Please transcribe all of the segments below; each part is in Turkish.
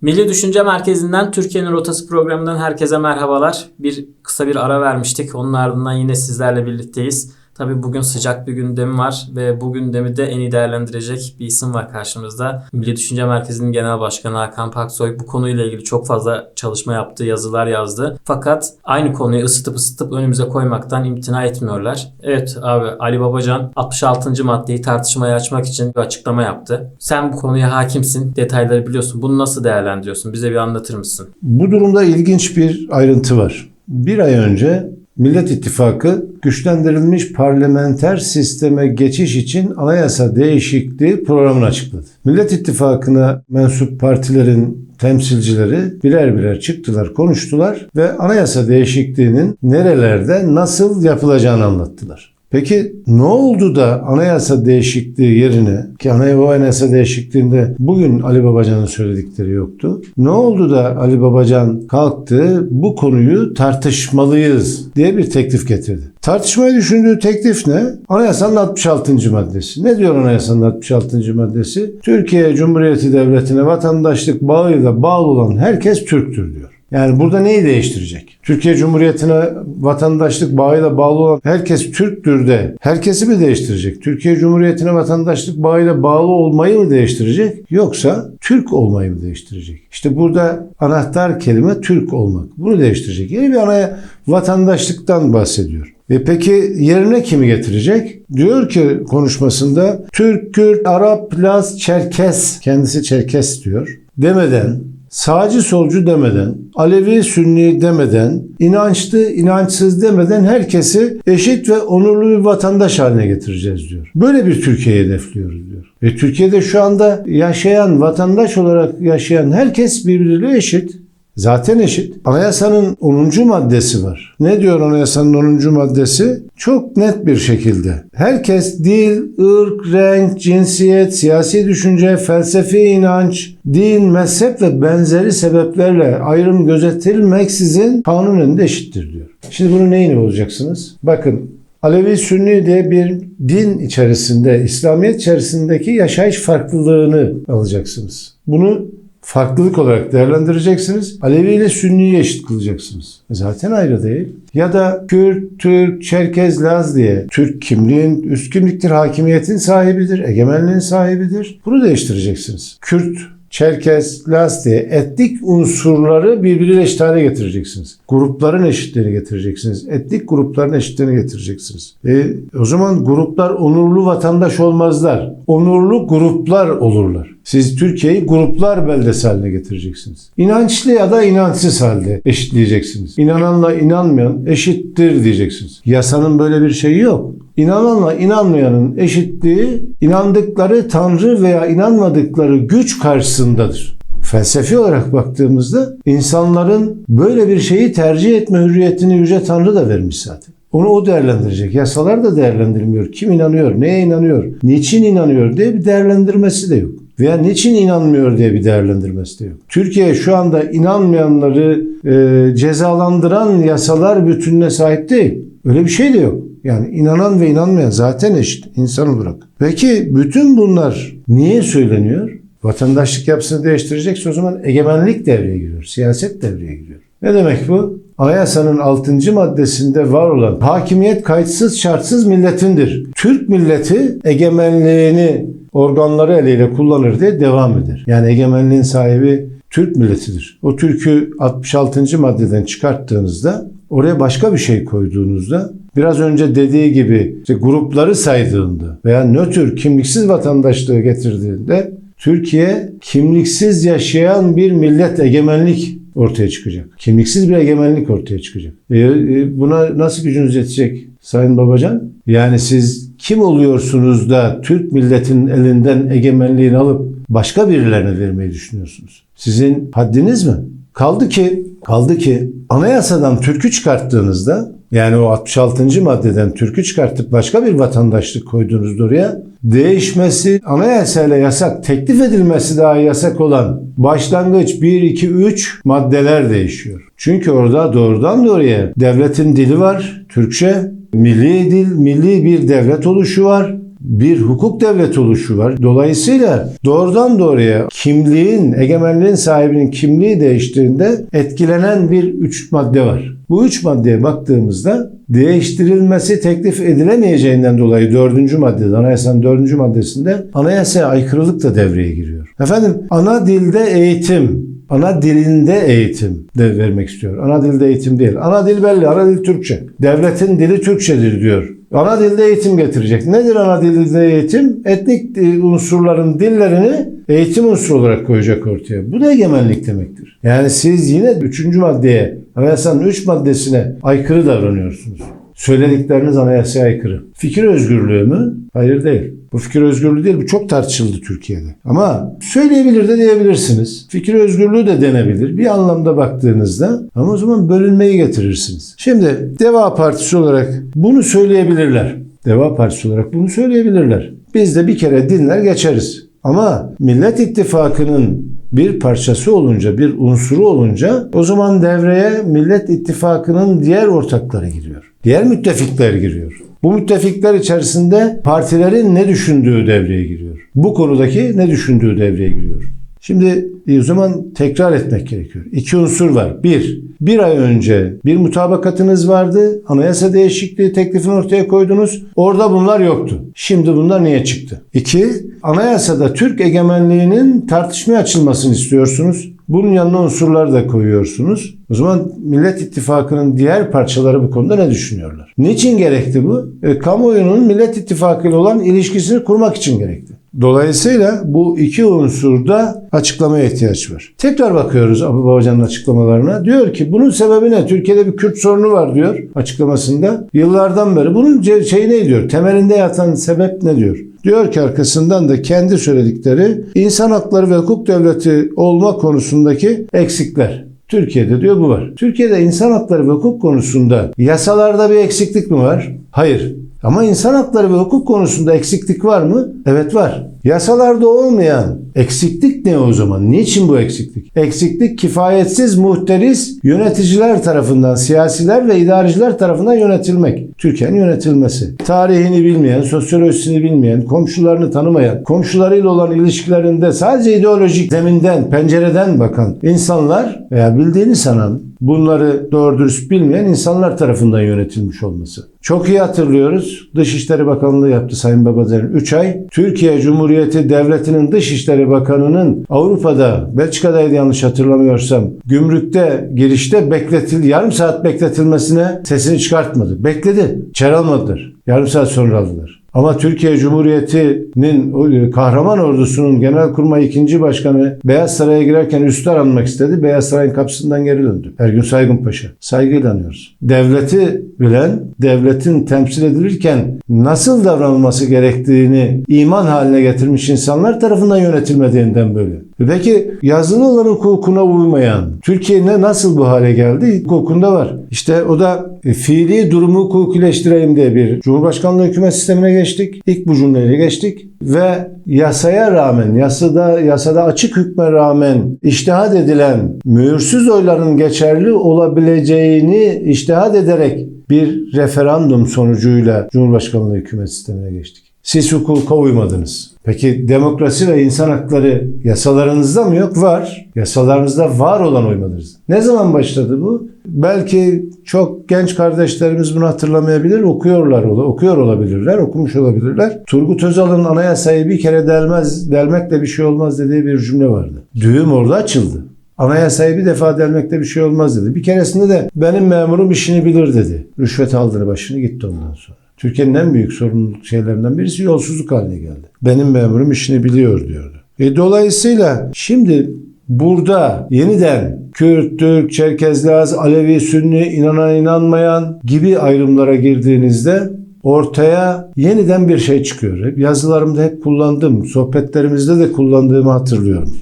Milli Düşünce Merkezi'nden Türkiye'nin Rotası programından herkese merhabalar. Bir kısa bir ara vermiştik. Onun ardından yine sizlerle birlikteyiz. Tabii bugün sıcak bir gündem var ve bu gündemi de en iyi değerlendirecek bir isim var karşımızda. Milli Düşünce Merkezi'nin Genel Başkanı Hakan Paksoy bu konuyla ilgili çok fazla çalışma yaptı, yazılar yazdı. Fakat aynı konuyu ısıtıp ısıtıp önümüze koymaktan imtina etmiyorlar. Evet abi Ali Babacan 66. maddeyi tartışmaya açmak için bir açıklama yaptı. Sen bu konuya hakimsin, detayları biliyorsun. Bunu nasıl değerlendiriyorsun? Bize bir anlatır mısın? Bu durumda ilginç bir ayrıntı var. Bir ay önce Millet İttifakı güçlendirilmiş parlamenter sisteme geçiş için anayasa değişikliği programını açıkladı. Millet İttifakı'na mensup partilerin temsilcileri birer birer çıktılar, konuştular ve anayasa değişikliğinin nerelerde nasıl yapılacağını anlattılar. Peki ne oldu da anayasa değişikliği yerine ki anayasa değişikliğinde bugün Ali Babacan'ın söyledikleri yoktu. Ne oldu da Ali Babacan kalktı bu konuyu tartışmalıyız diye bir teklif getirdi. Tartışmayı düşündüğü teklif ne? Anayasanın 66. maddesi. Ne diyor anayasanın 66. maddesi? Türkiye Cumhuriyeti Devleti'ne vatandaşlık bağıyla bağlı olan herkes Türktür diyor. Yani burada neyi değiştirecek? Türkiye Cumhuriyeti'ne vatandaşlık bağıyla bağlı olan herkes Türktür de herkesi mi değiştirecek? Türkiye Cumhuriyeti'ne vatandaşlık bağıyla bağlı olmayı mı değiştirecek? Yoksa Türk olmayı mı değiştirecek? İşte burada anahtar kelime Türk olmak. Bunu değiştirecek. Yeni bir anaya vatandaşlıktan bahsediyor. E peki yerine kimi getirecek? Diyor ki konuşmasında Türk, Kürt, Arap, Laz, Çerkes, kendisi Çerkes diyor. Demeden sağcı solcu demeden, Alevi Sünni demeden, inançlı inançsız demeden herkesi eşit ve onurlu bir vatandaş haline getireceğiz diyor. Böyle bir Türkiye hedefliyoruz diyor. Ve Türkiye'de şu anda yaşayan, vatandaş olarak yaşayan herkes birbiriyle eşit. Zaten eşit. Anayasanın 10. maddesi var. Ne diyor anayasanın 10. maddesi? Çok net bir şekilde. Herkes dil, ırk, renk, cinsiyet, siyasi düşünce, felsefi inanç, din, mezhep ve benzeri sebeplerle ayrım gözetilmeksizin kanun önünde eşittir diyor. Şimdi bunu neyini bulacaksınız? Bakın Alevi Sünni diye bir din içerisinde, İslamiyet içerisindeki yaşayış farklılığını alacaksınız. Bunu farklılık olarak değerlendireceksiniz. Alevi ile Sünni'yi eşit kılacaksınız. Zaten ayrı değil. Ya da Kürt, Türk, Çerkez, Laz diye Türk kimliğin, üst kimliktir, hakimiyetin sahibidir, egemenliğin sahibidir. Bunu değiştireceksiniz. Kürt, Çerkez, Laz diye etnik unsurları birbiriyle eşit hale getireceksiniz. Grupların eşitliğini getireceksiniz. Etnik grupların eşitliğini getireceksiniz. E, o zaman gruplar onurlu vatandaş olmazlar. Onurlu gruplar olurlar. Siz Türkiye'yi gruplar beldesi haline getireceksiniz. İnançlı ya da inançsız halde eşitleyeceksiniz. İnananla inanmayan eşittir diyeceksiniz. Yasanın böyle bir şeyi yok. İnananla inanmayanın eşitliği inandıkları tanrı veya inanmadıkları güç karşısındadır. Felsefi olarak baktığımızda insanların böyle bir şeyi tercih etme hürriyetini Yüce Tanrı da vermiş zaten. Onu o değerlendirecek. Yasalar da değerlendirilmiyor. Kim inanıyor, neye inanıyor, niçin inanıyor diye bir değerlendirmesi de yok. Veya niçin inanmıyor diye bir değerlendirmesi de yok. Türkiye şu anda inanmayanları e, cezalandıran yasalar bütününe sahip değil. Öyle bir şey de yok. Yani inanan ve inanmayan zaten eşit insan olarak. Peki bütün bunlar niye söyleniyor? Vatandaşlık yapısını değiştirecekse o zaman egemenlik devreye giriyor. Siyaset devreye giriyor. Ne demek bu? Anayasanın 6. maddesinde var olan hakimiyet kayıtsız şartsız milletindir. Türk milleti egemenliğini organları eliyle kullanır diye devam eder. Yani egemenliğin sahibi Türk milletidir. O Türk'ü 66. maddeden çıkarttığınızda oraya başka bir şey koyduğunuzda biraz önce dediği gibi işte grupları saydığında veya nötr kimliksiz vatandaşlığı getirdiğinde Türkiye kimliksiz yaşayan bir millet egemenlik ortaya çıkacak. Kimliksiz bir egemenlik ortaya çıkacak. E, e, buna nasıl gücünüz yetecek Sayın Babacan? Yani siz kim oluyorsunuz da Türk milletinin elinden egemenliğini alıp başka birilerine vermeyi düşünüyorsunuz? Sizin haddiniz mi? Kaldı ki, kaldı ki anayasadan Türk'ü çıkarttığınızda yani o 66. maddeden Türk'ü çıkartıp başka bir vatandaşlık koyduğunuzda oraya değişmesi anayasayla yasak, teklif edilmesi daha yasak olan başlangıç 1, 2, 3 maddeler değişiyor. Çünkü orada doğrudan doğruya devletin dili var, Türkçe, milli dil, milli bir devlet oluşu var. bir hukuk devleti oluşu var. Dolayısıyla doğrudan doğruya kimliğin, egemenliğin sahibinin kimliği değiştiğinde etkilenen bir üç madde var. Bu üç maddeye baktığımızda değiştirilmesi teklif edilemeyeceğinden dolayı dördüncü maddede, anayasanın dördüncü maddesinde anayasaya aykırılık da devreye giriyor. Efendim ana dilde eğitim, ana dilinde eğitim de vermek istiyor. Ana dilde eğitim değil. Ana dil belli, ana dil Türkçe. Devletin dili Türkçedir diyor. Ana dilde eğitim getirecek. Nedir ana dilde eğitim? Etnik e, unsurların dillerini eğitim unsuru olarak koyacak ortaya. Bu da egemenlik demektir. Yani siz yine üçüncü maddeye, anayasanın üç maddesine aykırı davranıyorsunuz. Söyledikleriniz anayasaya aykırı. Fikir özgürlüğü mü? Hayır değil. Bu fikir özgürlüğü değil. Bu çok tartışıldı Türkiye'de. Ama söyleyebilir de diyebilirsiniz. Fikir özgürlüğü de denebilir. Bir anlamda baktığınızda ama o zaman bölünmeyi getirirsiniz. Şimdi Deva Partisi olarak bunu söyleyebilirler. Deva Partisi olarak bunu söyleyebilirler. Biz de bir kere dinler geçeriz. Ama Millet İttifakı'nın bir parçası olunca, bir unsuru olunca o zaman devreye Millet İttifakı'nın diğer ortakları giriyor. Diğer müttefikler giriyor. Bu müttefikler içerisinde partilerin ne düşündüğü devreye giriyor. Bu konudaki ne düşündüğü devreye giriyor. Şimdi o zaman tekrar etmek gerekiyor. İki unsur var. Bir, bir ay önce bir mutabakatınız vardı. Anayasa değişikliği teklifini ortaya koydunuz. Orada bunlar yoktu. Şimdi bunlar niye çıktı? İki, anayasada Türk egemenliğinin tartışmaya açılmasını istiyorsunuz. Bunun yanına unsurlar da koyuyorsunuz. O zaman Millet İttifakı'nın diğer parçaları bu konuda ne düşünüyorlar? Niçin gerekti bu? E, kamuoyunun Millet İttifakı ile olan ilişkisini kurmak için gerekti. Dolayısıyla bu iki unsurda açıklamaya ihtiyaç var. Tekrar bakıyoruz Abu Babacan'ın açıklamalarına. Diyor ki bunun sebebi ne? Türkiye'de bir Kürt sorunu var diyor açıklamasında. Yıllardan beri bunun şeyi ne diyor? Temelinde yatan sebep ne diyor? Diyor ki arkasından da kendi söyledikleri insan hakları ve hukuk devleti olma konusundaki eksikler. Türkiye'de diyor bu var. Türkiye'de insan hakları ve hukuk konusunda yasalarda bir eksiklik mi var? Hayır. Ama insan hakları ve hukuk konusunda eksiklik var mı? Evet var. Yasalarda olmayan eksiklik ne o zaman? Niçin bu eksiklik? Eksiklik kifayetsiz muhteris yöneticiler tarafından, siyasiler ve idareciler tarafından yönetilmek. Türkiye'nin yönetilmesi. Tarihini bilmeyen, sosyolojisini bilmeyen, komşularını tanımayan, komşularıyla olan ilişkilerinde sadece ideolojik zeminden, pencereden bakan insanlar veya bildiğini sanan, bunları doğru dürüst bilmeyen insanlar tarafından yönetilmiş olması. Çok iyi hatırlıyoruz. Dışişleri Bakanlığı yaptı Sayın Babacan'ın 3 ay. Türkiye Cumhuriyeti Devleti'nin Dışişleri Bakanı'nın Avrupa'da, Belçika'daydı yanlış hatırlamıyorsam, gümrükte, girişte bekletil, yarım saat bekletilmesine sesini çıkartmadı. Bekledi. İçeri almadılar. Yarım saat sonra aldılar. Ama Türkiye Cumhuriyeti'nin e, kahraman ordusunun Genelkurmay 2. Başkanı Beyaz Saray'a girerken üstler anmak istedi. Beyaz Saray'ın kapısından geri döndü. Ergün Saygın Paşa. Saygıyla anıyoruz. Devleti bilen, devletin temsil edilirken nasıl davranılması gerektiğini iman haline getirmiş insanlar tarafından yönetilmediğinden böyle. Peki yazılı olan hukukuna uymayan Türkiye ne nasıl bu hale geldi? Hukukunda var. İşte o da e, fiili durumu hukukileştireyim diye bir Cumhurbaşkanlığı hükümet sistemine geçtik. İlk bu cümleyle geçtik ve yasaya rağmen, yasada yasada açık hükme rağmen iştihad edilen mühürsüz oyların geçerli olabileceğini iştihad ederek bir referandum sonucuyla Cumhurbaşkanlığı hükümet sistemine geçtik. Siz hukuka uymadınız. Peki demokrasi ve insan hakları yasalarınızda mı yok? Var. Yasalarınızda var olan uymadınız. Ne zaman başladı bu? Belki çok genç kardeşlerimiz bunu hatırlamayabilir. Okuyorlar, okuyor olabilirler, okumuş olabilirler. Turgut Özal'ın anayasayı bir kere delmez, delmekle bir şey olmaz dediği bir cümle vardı. Düğüm orada açıldı. Anayasayı bir defa delmekte bir şey olmaz dedi. Bir keresinde de benim memurum işini bilir dedi. Rüşvet aldığını başını gitti ondan sonra. Türkiye'nin en büyük sorun şeylerinden birisi yolsuzluk haline geldi. Benim memurum işini biliyor diyordu. E, dolayısıyla şimdi burada yeniden Kürt, Türk, Çerkez, Laz, Alevi, Sünni, inanan inanmayan gibi ayrımlara girdiğinizde ortaya yeniden bir şey çıkıyor. Yazılarımda hep kullandım, sohbetlerimizde de kullandığımı hatırlıyorum.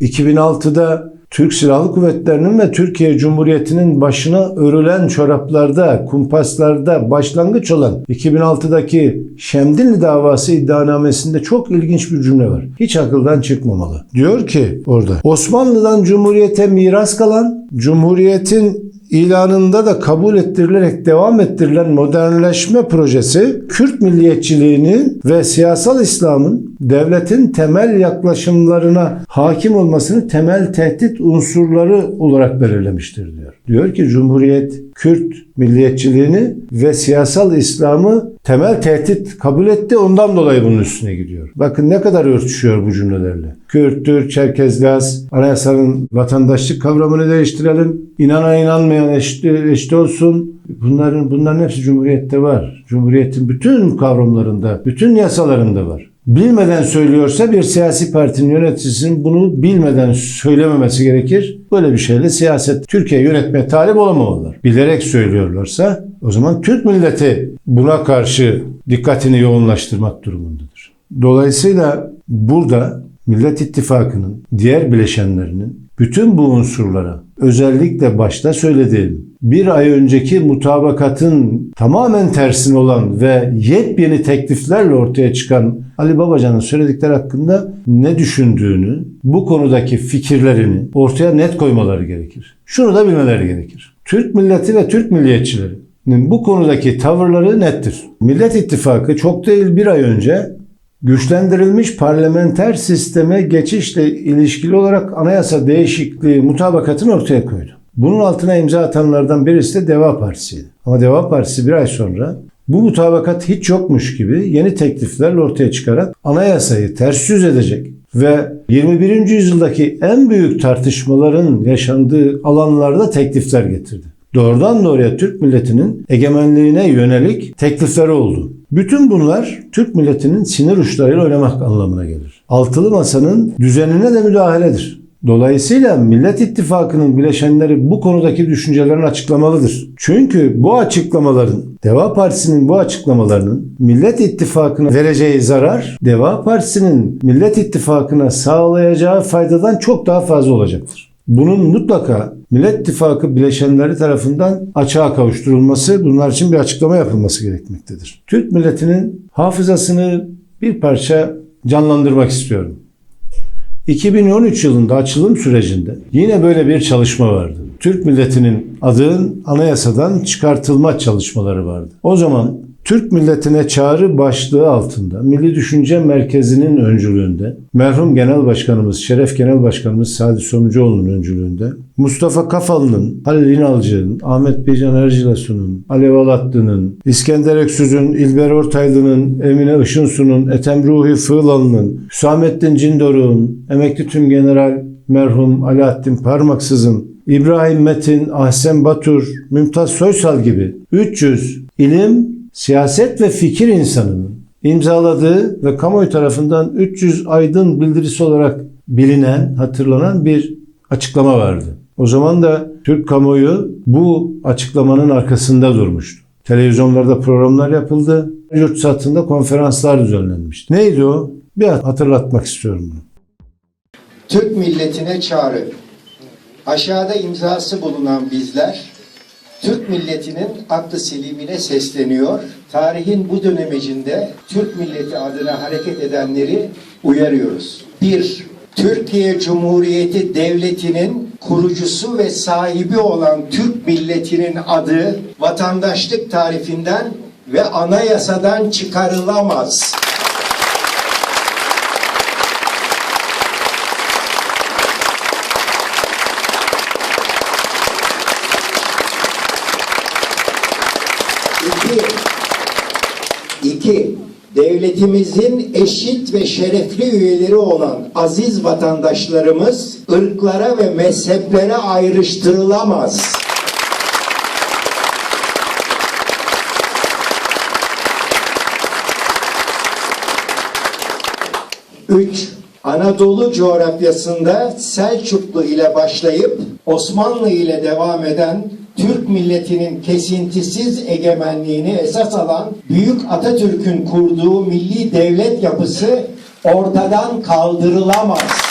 2006'da Türk Silahlı Kuvvetleri'nin ve Türkiye Cumhuriyeti'nin başına örülen çoraplarda, kumpaslarda başlangıç olan 2006'daki Şemdinli davası iddianamesinde çok ilginç bir cümle var. Hiç akıldan çıkmamalı. Diyor ki orada Osmanlı'dan Cumhuriyete miras kalan, Cumhuriyet'in ilanında da kabul ettirilerek devam ettirilen modernleşme projesi Kürt milliyetçiliğinin ve siyasal İslam'ın devletin temel yaklaşımlarına hakim olmasını temel tehdit unsurları olarak belirlemiştir diyor. Diyor ki Cumhuriyet Kürt milliyetçiliğini ve siyasal İslam'ı temel tehdit kabul etti. Ondan dolayı bunun üstüne gidiyor. Bakın ne kadar örtüşüyor bu cümlelerle. Kürt, Türk, Çerkez, Laz, anayasanın vatandaşlık kavramını değiştirelim. İnanan inanmayan eşit, eşit olsun. Bunların bunların hepsi Cumhuriyet'te var. Cumhuriyet'in bütün kavramlarında, bütün yasalarında var. Bilmeden söylüyorsa bir siyasi partinin yöneticisinin bunu bilmeden söylememesi gerekir. Böyle bir şeyle siyaset Türkiye yönetmeye talip olamamalılar. Bilerek söylüyorlarsa o zaman Türk milleti buna karşı dikkatini yoğunlaştırmak durumundadır. Dolayısıyla burada Millet İttifakı'nın diğer bileşenlerinin bütün bu unsurlara özellikle başta söylediğim bir ay önceki mutabakatın tamamen tersine olan ve yepyeni tekliflerle ortaya çıkan Ali Babacan'ın söyledikleri hakkında ne düşündüğünü, bu konudaki fikirlerini ortaya net koymaları gerekir. Şunu da bilmeleri gerekir. Türk milleti ve Türk milliyetçilerinin bu konudaki tavırları nettir. Millet İttifakı çok değil bir ay önce güçlendirilmiş parlamenter sisteme geçişle ilişkili olarak anayasa değişikliği mutabakatını ortaya koydu. Bunun altına imza atanlardan birisi de Deva Partisi'ydi. Ama Deva Partisi bir ay sonra bu mutabakat hiç yokmuş gibi yeni tekliflerle ortaya çıkarak anayasayı ters yüz edecek ve 21. yüzyıldaki en büyük tartışmaların yaşandığı alanlarda teklifler getirdi. Doğrudan doğruya Türk milletinin egemenliğine yönelik teklifleri oldu. Bütün bunlar Türk milletinin sinir uçlarıyla oynamak anlamına gelir. Altılı masanın düzenine de müdahaledir. Dolayısıyla Millet İttifakı'nın bileşenleri bu konudaki düşüncelerini açıklamalıdır. Çünkü bu açıklamaların, Deva Partisi'nin bu açıklamalarının Millet İttifakı'na vereceği zarar, Deva Partisi'nin Millet İttifakı'na sağlayacağı faydadan çok daha fazla olacaktır. Bunun mutlaka Millet İttifakı bileşenleri tarafından açığa kavuşturulması, bunlar için bir açıklama yapılması gerekmektedir. Türk milletinin hafızasını bir parça canlandırmak istiyorum. 2013 yılında açılım sürecinde yine böyle bir çalışma vardı. Türk milletinin adının anayasadan çıkartılma çalışmaları vardı. O zaman Türk milletine çağrı başlığı altında Milli Düşünce Merkezi'nin öncülüğünde merhum Genel Başkanımız, Şeref Genel Başkanımız Sadi Sonucuoğlu'nun öncülüğünde Mustafa Kafalı'nın, Halil İnalcı'nın, Ahmet Beycan Ercilasu'nun, Alev Alatlı'nın, İskender Öksüz'ün, İlber Ortaylı'nın, Emine Işınsu'nun, Ethem Ruhi Fığlalı'nın, Hüsamettin Cindoruk'un, emekli tümgeneral merhum Alaaddin Parmaksız'ın, İbrahim Metin, Ahsen Batur, Mümtaz Soysal gibi 300 ilim, siyaset ve fikir insanının imzaladığı ve kamuoyu tarafından 300 aydın bildirisi olarak bilinen, hatırlanan bir açıklama vardı. O zaman da Türk kamuoyu bu açıklamanın arkasında durmuştu. Televizyonlarda programlar yapıldı. Yurt satında konferanslar düzenlenmişti. Neydi o? Bir hatırlatmak istiyorum bunu. Türk milletine çağrı. Aşağıda imzası bulunan bizler Türk milletinin aklı selimine sesleniyor. Tarihin bu dönemecinde Türk milleti adına hareket edenleri uyarıyoruz. 1. Türkiye Cumhuriyeti Devleti'nin kurucusu ve sahibi olan Türk milletinin adı vatandaşlık tarifinden ve anayasadan çıkarılamaz. İki, iki, devletimizin eşit ve şerefli üyeleri olan aziz vatandaşlarımız ırklara ve mezheplere ayrıştırılamaz. Üç, Anadolu coğrafyasında Selçuklu ile başlayıp Osmanlı ile devam eden Türk milletinin kesintisiz egemenliğini esas alan Büyük Atatürk'ün kurduğu milli devlet yapısı ortadan kaldırılamaz.